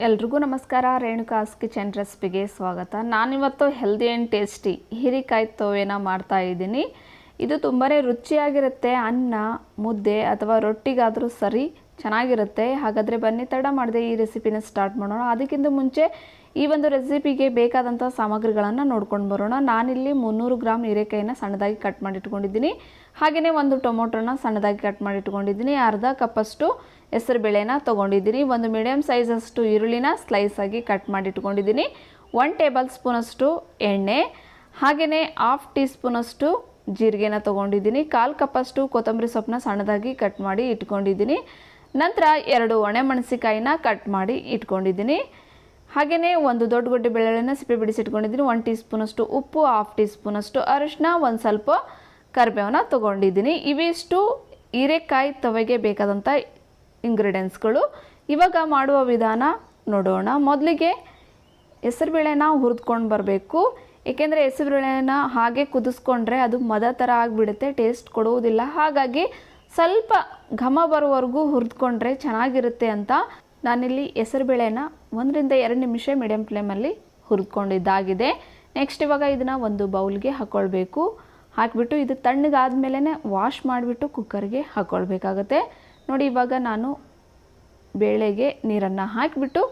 ಎಲ್ರಿಗೂ ನಮಸ್ಕಾರ ರೇಣುಕಾಸ್ ಕಿಚನ್ ರೆಸಿಪಿಗೆ ಸ್ವಾಗತ. ನಾನಿವತ್ತು ಹೆಲ್ದಿ ಆ್ಯಂಡ್ ಟೇಸ್ಟಿ ಹೀರಿಕಾಯಿ ತೋವೇನ ಮಾಡ್ತಾ ಇದ್ದೀನಿ. ಇದು ತುಂಬಾ ರುಚಿಯಾಗಿರುತ್ತೆ. ಅನ್ನ, ಮುದ್ದೆ ಅಥವಾ ರೊಟ್ಟಿಗಾದರೂ ಸರಿ ಚೆನ್ನಾಗಿರುತ್ತೆ. ಹಾಗಾದರೆ ಬನ್ನಿ, ತಡ ಮಾಡದೆ ಈ ರೆಸಿಪಿನ ಸ್ಟಾರ್ಟ್ ಮಾಡೋಣ. ಅದಕ್ಕಿಂತ ಮುಂಚೆ ಈ ಒಂದು ರೆಸಿಪಿಗೆ ಬೇಕಾದಂಥ ಸಾಮಗ್ರಿಗಳನ್ನು ನೋಡ್ಕೊಂಡು ಬರೋಣ. ನಾನಿಲ್ಲಿ ಮುನ್ನೂರು ಗ್ರಾಮ್ ಹೀರೆಕಾಯಿನ ಸಣ್ಣದಾಗಿ ಕಟ್ ಮಾಡಿ ಇಟ್ಕೊಂಡಿದ್ದೀನಿ ಹಾಗೆಯೇ ಒಂದು ಟೊಮೊಟೊನ ಸಣ್ಣದಾಗಿ ಕಟ್ ಮಾಡಿ ಇಟ್ಕೊಂಡಿದ್ದೀನಿ ಅರ್ಧ ಕಪ್ಪಷ್ಟು ಹೆಸರುಬೇಳೆನ ತೊಗೊಂಡಿದ್ದೀನಿ. ಒಂದು ಮೀಡಿಯಮ್ ಸೈಜಷ್ಟು ಈರುಳ್ಳಿನ ಆಗಿ ಕಟ್ ಮಾಡಿ ಇಟ್ಕೊಂಡಿದ್ದೀನಿ ಒನ್ ಟೇಬಲ್ ಸ್ಪೂನಷ್ಟು ಎಣ್ಣೆ. ಹಾಗೆಯೇ ಹಾಫ್ ಟೀ ಸ್ಪೂನಷ್ಟು ಜೀರಿಗೆನ ತೊಗೊಂಡಿದ್ದೀನಿ. ಕಾಲು ಕಪ್ಪಷ್ಟು ಕೊತ್ತಂಬರಿ ಸೊಪ್ಪನ್ನ ಸಣ್ಣದಾಗಿ ಕಟ್ ಮಾಡಿ ಇಟ್ಕೊಂಡಿದ್ದೀನಿ. ನಂತರ ಎರಡು ಒಣಮೆಣಸಿಕಾಯಿನ ಕಟ್ ಮಾಡಿ ಇಟ್ಕೊಂಡಿದ್ದೀನಿ. ಹಾಗೆಯೇ ಒಂದು ದೊಡ್ಡ ಗೊಡ್ಡೆ ಬೆಳ್ಳುಳ್ಳಿನ ಸಿಪ್ಪೆ ಬಿಡಿಸಿ ಇಟ್ಕೊಂಡಿದ್ದೀನಿ ಒನ್ ಟೀ ಸ್ಪೂನಷ್ಟು ಉಪ್ಪು ಹಾಫ್ ಟೀ ಸ್ಪೂನಷ್ಟು ಅರಿಶಿನ ಒಂದು ಸ್ವಲ್ಪ ಕರಿಬೇವನ್ನ ತೊಗೊಂಡಿದ್ದೀನಿ. ಇವಿಷ್ಟು ಹೀರೆಕಾಯಿ ತವೆಗೆ ಬೇಕಾದಂಥ ಇಂಗ್ರೀಡಿಯೆಂಟ್ಸ್ಗಳು ಇವಾಗ ಮಾಡುವ ವಿಧಾನ ನೋಡೋಣ. ಮೊದಲಿಗೆ ಹೆಸರುಬೇಳೆನ ಹುರಿದ್ಕೊಂಡು ಬರಬೇಕು. ಏಕೆಂದರೆ ಹೆಸರುಬೇಳೆನ ಹಾಗೆ ಕುದಿಸ್ಕೊಂಡ್ರೆ ಅದು ಮದ ಥರ ಆಗಿಬಿಡುತ್ತೆ ಟೇಸ್ಟ್ ಕೊಡುವುದಿಲ್ಲ. ಹಾಗಾಗಿ ಸ್ವಲ್ಪ ಘಮ ಬರುವವರೆಗೂ ಹುರಿದ್ಕೊಂಡ್ರೆ ಚೆನ್ನಾಗಿರುತ್ತೆ ಅಂತ ನಾನಿಲ್ಲಿ ಹೆಸರುಬೇಳೆನ ಒಂದರಿಂದ ಎರಡು ನಿಮಿಷ ಮೀಡಿಯಂ ಫ್ಲೇಮಲ್ಲಿ ಹುರಿದ್ಕೊಂಡಿದ್ದಾಗಿದೆ. ನೆಕ್ಸ್ಟ್ ಇವಾಗ ಇದನ್ನು ಒಂದು ಬೌಲ್ಗೆ ಹಾಕ್ಕೊಳ್ಬೇಕು ಹಾಕಿಬಿಟ್ಟು ಇದು ತಣ್ಣಗಾದ್ಮೇಲೆ ವಾಶ್ ಮಾಡಿಬಿಟ್ಟು ಕುಕ್ಕರ್ಗೆ ಹಾಕ್ಕೊಳ್ಬೇಕಾಗತ್ತೆ ನೋಡಿ ಇವಾಗ ನಾನು ಬೇಳೆಗೆ ನೀರನ್ನು ಹಾಕಿಬಿಟ್ಟು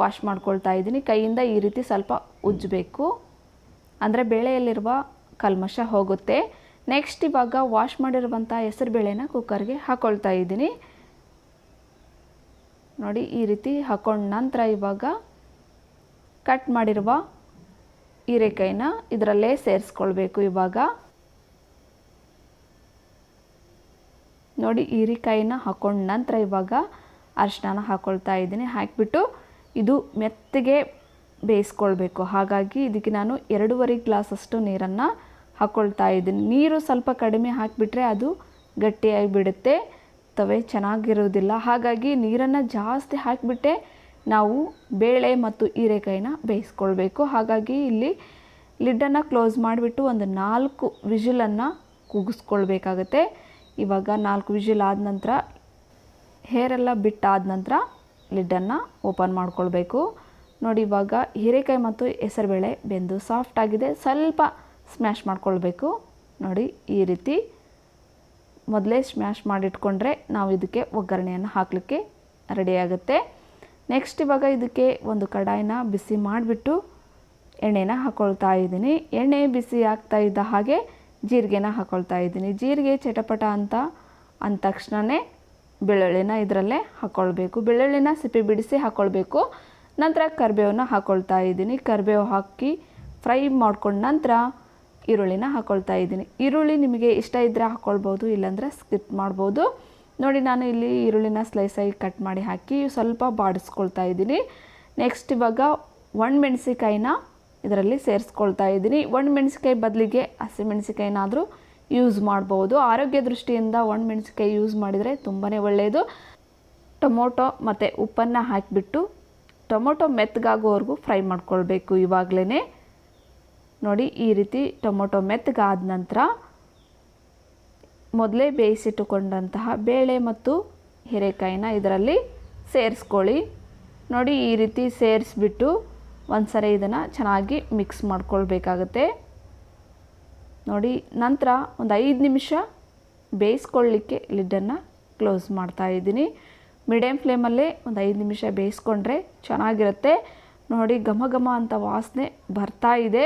ವಾಶ್ ಮಾಡ್ಕೊಳ್ತಾ ಇದ್ದೀನಿ. ಕೈಯಿಂದ ಈ ರೀತಿ ಸ್ವಲ್ಪ ಉಜ್ಜಬೇಕು. ಅಂದರೆ ಬೇಳೆಯಲ್ಲಿರುವ ಕಲ್ಮಶ ಹೋಗುತ್ತೆ. ನೆಕ್ಸ್ಟ್ ಇವಾಗ ವಾಶ್ ಮಾಡಿರುವಂಥ ಹೆಸರು ಬೇಳೆನ ಕುಕ್ಕರ್ಗೆ ಹಾಕ್ಕೊಳ್ತಾ ಇದ್ದೀನಿ. ನೋಡಿ, ಈ ರೀತಿ ಹಾಕೊಂಡ ನಂತರ ಇವಾಗ ಕಟ್ ಮಾಡಿರುವ ಹೀರೆಕಾಯಿನ ಇದರಲ್ಲೇ ಸೇರಿಸ್ಕೊಳ್ಬೇಕು ಇವಾಗ. ನೋಡಿ, ಹೀರೆಕಾಯಿನ ಹಾಕೊಂಡ ನಂತರ ಇವಾಗ ಅರಿಶಿನ ಹಾಕ್ಕೊಳ್ತಾ ಇದ್ದೀನಿ. ಹಾಕಿಬಿಟ್ಟು ಇದು ಮೆತ್ತಗೆ ಬೇಯಿಸ್ಕೊಳ್ಬೇಕು. ಹಾಗಾಗಿ ಇದಕ್ಕೆ ನಾನು ಎರಡೂವರೆ ಗ್ಲಾಸಷ್ಟು ನೀರನ್ನು ಹಾಕ್ಕೊಳ್ತಾ ಇದ್ದೀನಿ. ನೀರು ಸ್ವಲ್ಪ ಕಡಿಮೆ ಹಾಕಿಬಿಟ್ರೆ ಅದು ಗಟ್ಟಿಯಾಗಿ ಬಿಡುತ್ತೆ. ತವೆ ಚೆನ್ನಾಗಿರೋದಿಲ್ಲ ಹಾಗಾಗಿ ನೀರನ್ನು ಜಾಸ್ತಿ ಹಾಕಿಬಿಟ್ಟೆ ನಾವು ಬೇಳೆ ಮತ್ತು ಹೀರೆಕಾಯಿನ ಬೇಯಿಸ್ಕೊಳ್ಬೇಕು. ಹಾಗಾಗಿ ಇಲ್ಲಿ ಲಿಡ್ಡನ್ನು ಕ್ಲೋಸ್ ಮಾಡಿಬಿಟ್ಟು ಒಂದು ನಾಲ್ಕು ವಿಜಿಲನ್ನು ಕೂಗಿಸ್ಕೊಳ್ಬೇಕಾಗತ್ತೆ. ಇವಾಗ ನಾಲ್ಕು ವಿಜಿಲ್ ಆದ ನಂತರ ಹೇರೆಲ್ಲ ಬಿಟ್ಟಾದ ನಂತರ ಲಿಡ್ಡನ್ನು ಓಪನ್ ಮಾಡ್ಕೊಳ್ಬೇಕು. ನೋಡಿ, ಇವಾಗ ಹೀರೆಕಾಯಿ ಮತ್ತು ಹೆಸರುಬೇಳೆ ಬೆಂದು ಸಾಫ್ಟ್ ಆಗಿದೆ. ಸ್ವಲ್ಪ ಸ್ಮ್ಯಾಶ್ ಮಾಡ್ಕೊಳ್ಬೇಕು. ನೋಡಿ, ಈ ರೀತಿ ಮೊದಲೇ ಸ್ಮ್ಯಾಶ್ ಮಾಡಿಟ್ಕೊಂಡ್ರೆ ನಾವು ಇದಕ್ಕೆ ಒಗ್ಗರಣೆಯನ್ನು ಹಾಕಲಿಕ್ಕೆ ರೆಡಿಯಾಗುತ್ತೆ ನೆಕ್ಸ್ಟ್ ಇವಾಗ ಇದಕ್ಕೆ ಒಂದು ಕಡಾಯಿನ ಬಿಸಿ ಮಾಡಿಬಿಟ್ಟು ಎಣ್ಣೆನ ಹಾಕ್ಕೊಳ್ತಾ ಇದ್ದೀನಿ. ಎಣ್ಣೆ ಬಿಸಿ ಆಗ್ತಾ ಇದ್ದ ಹಾಗೆ ಜೀರಿಗೆನ ಹಾಕ್ಕೊಳ್ತಾ ಇದ್ದೀನಿ. ಜೀರಿಗೆ ಚಟಪಟ ಅಂತ ಅಂದ ತಕ್ಷಣವೇ ಬೆಳ್ಳುಳ್ಳಿನ ಇದರಲ್ಲೇ ಹಾಕ್ಕೊಳ್ಬೇಕು ಬೆಳ್ಳುಳ್ಳಿನ ಸಿಪ್ಪೆ ಬಿಡಿಸಿ ಹಾಕ್ಕೊಳ್ಬೇಕು ನಂತರ ಕರಿಬೇವನ್ನ ಹಾಕ್ಕೊಳ್ತಾ ಇದ್ದೀನಿ. ಕರಿಬೇವು ಹಾಕಿ ಫ್ರೈ ಮಾಡ್ಕೊಂಡ ನಂತರ ಈರುಳ್ಳಿನ ಹಾಕ್ಕೊಳ್ತಾ ಇದ್ದೀನಿ. ಈರುಳ್ಳಿ ನಿಮಗೆ ಇಷ್ಟ ಇದ್ದರೆ ಹಾಕ್ಕೊಳ್ಬೋದು ಇಲ್ಲಾಂದರೆ ಸ್ಕಿಪ್ ಮಾಡ್ಬೋದು. ನೋಡಿ, ನಾನು ಇಲ್ಲಿ ಈರುಳ್ಳಿನ ಸ್ಲೈಸಾಗಿ ಕಟ್ ಮಾಡಿ ಹಾಕಿ ಸ್ವಲ್ಪ ಬಾಡಿಸ್ಕೊಳ್ತಾ ಇದ್ದೀನಿ. ನೆಕ್ಸ್ಟ್ ಇವಾಗ ಒಣಮೆಣಸಿಕಾಯಿನ ಇದರಲ್ಲಿ ಸೇರಿಸ್ಕೊಳ್ತಾ ಇದ್ದೀನಿ. ಒಣಮೆಣ್ಸಿಕಾಯಿ ಬದಲಿಗೆ ಹಸಿಮೆಣಸಿಕಾಯಿನಾದರೂ ಯೂಸ್ ಮಾಡ್ಬೋದು. ಆರೋಗ್ಯ ದೃಷ್ಟಿಯಿಂದ ಒಣಮೆಣ್ಸಿಕಾಯಿ ಯೂಸ್ ಮಾಡಿದರೆ ತುಂಬಾ ಒಳ್ಳೆಯದು ಟೊಮೊಟೊ ಮತ್ತು ಉಪ್ಪನ್ನು ಹಾಕಿಬಿಟ್ಟು ಟೊಮೊಟೊ ಮೆತ್ತಗಾಗೋವರೆಗೂ ಫ್ರೈ ಮಾಡ್ಕೊಳ್ಬೇಕು ಇವಾಗಲೇ ನೋಡಿ ಈ ರೀತಿ ಟೊಮೊಟೊ ಮೆತ್ತಗಾದ ನಂತರ ಮೊದಲೇ ಬೇಯಿಸಿಟ್ಟುಕೊಂಡಂತಹ ಬೇಳೆ ಮತ್ತು ಹೀರೆಕಾಯಿನ ಇದರಲ್ಲಿ ಸೇರಿಸ್ಕೊಳ್ಳಿ. ನೋಡಿ ಈ ರೀತಿ ಸೇರಿಸ್ಬಿಟ್ಟು ಒಂದು ಸರಿ ಇದನ್ನು ಚೆನ್ನಾಗಿ ಮಿಕ್ಸ್ ಮಾಡ್ಕೊಳ್ಬೇಕಾಗತ್ತೆ. ನೋಡಿ ನಂತರ ಒಂದು ಐದು ನಿಮಿಷ ಬೇಯಿಸ್ಕೊಳ್ಳಿಕ್ಕೆ ಲಿಡ್ಡನ್ನು ಕ್ಲೋಸ್ ಮಾಡ್ತಾ ಇದ್ದೀನಿ. ಮೀಡಿಯಮ್ ಫ್ಲೇಮಲ್ಲೇ ಒಂದು ಐದು ನಿಮಿಷ ಬೇಯಿಸ್ಕೊಂಡ್ರೆ ಚೆನ್ನಾಗಿರುತ್ತೆ. ನೋಡಿ ಘಮ ಘಮ ಅಂತ ವಾಸನೆ ಬರ್ತಾ ಇದೆ.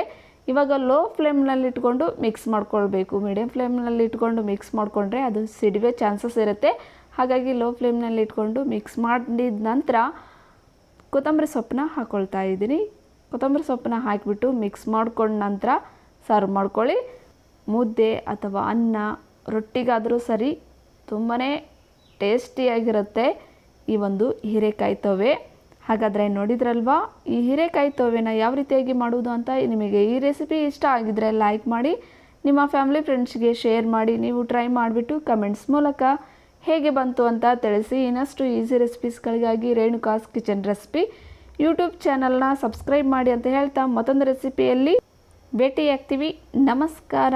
ಇವಾಗ ಲೋ ಫ್ಲೇಮ್ನಲ್ಲಿ ಇಟ್ಕೊಂಡು ಮಿಕ್ಸ್ ಮಾಡ್ಕೊಳ್ಬೇಕು. ಮೀಡಿಯಮ್ ಫ್ಲೇಮ್ನಲ್ಲಿ ಇಟ್ಕೊಂಡು ಮಿಕ್ಸ್ ಮಾಡಿಕೊಂಡ್ರೆ ಅದು ಸಿಡಿವೆ ಚಾನ್ಸಸ್ ಇರುತ್ತೆ. ಹಾಗಾಗಿ ಲೋ ಫ್ಲೇಮ್ನಲ್ಲಿ ಇಟ್ಕೊಂಡು ಮಿಕ್ಸ್ ಮಾಡಿದ ನಂತರ ಕೊತ್ತಂಬರಿ ಸೊಪ್ಪನ್ನ ಹಾಕ್ಕೊಳ್ತಾ ಇದ್ದೀನಿ. ಕೊತ್ತಂಬರಿ ಸೊಪ್ಪನ್ನ ಹಾಕಿಬಿಟ್ಟು ಮಿಕ್ಸ್ ಮಾಡ್ಕೊಂಡ ನಂತರ ಸರ್ವ್ ಮಾಡ್ಕೊಳ್ಳಿ. ಮುದ್ದೆ ಅಥವಾ ಅನ್ನ ರೊಟ್ಟಿಗಾದರೂ ಸರಿ ತುಂಬಾ ಟೇಸ್ಟಿಯಾಗಿರುತ್ತೆ ಈ ಒಂದು ಹೀರೆಕಾಯಿ ತವೆ. ಹಾಗಾದರೆ ನೋಡಿದ್ರಲ್ವಾ? ಈ ಹೀರೆಕಾಯಿ ತೋವೆನ ಯಾವ ರೀತಿಯಾಗಿ ಮಾಡುವುದು ಅಂತ ನಿಮಗೆ ಈ ರೆಸಿಪಿ ಇಷ್ಟ ಆಗಿದ್ರೆ ಲೈಕ್ ಮಾಡಿ, ನಿಮ್ಮ ಫ್ಯಾಮಿಲಿ ಫ್ರೆಂಡ್ಸ್ಗೆ ಶೇರ್ ಮಾಡಿ, ನೀವು ಟ್ರೈ ಮಾಡಿಬಿಟ್ಟು ಕಮೆಂಟ್ಸ್ ಮೂಲಕ ಹೇಗೆ ಬಂತು ಅಂತ ತಿಳಿಸಿ. ಇನ್ನಷ್ಟು ಈಸಿ ರೆಸಿಪೀಸ್ಗಳಿಗಾಗಿ ರೇಣುಕಾಸ್ ಕಿಚನ್ ರೆಸಿಪಿ ಯೂಟ್ಯೂಬ್ ಚಾನಲ್ನ ಸಬ್ಸ್ಕ್ರೈಬ್ ಮಾಡಿ ಅಂತ ಹೇಳ್ತಾ ಮತ್ತೊಂದು ರೆಸಿಪಿಯಲ್ಲಿ ಭೇಟಿಯಾಗ್ತೀವಿ. ನಮಸ್ಕಾರ!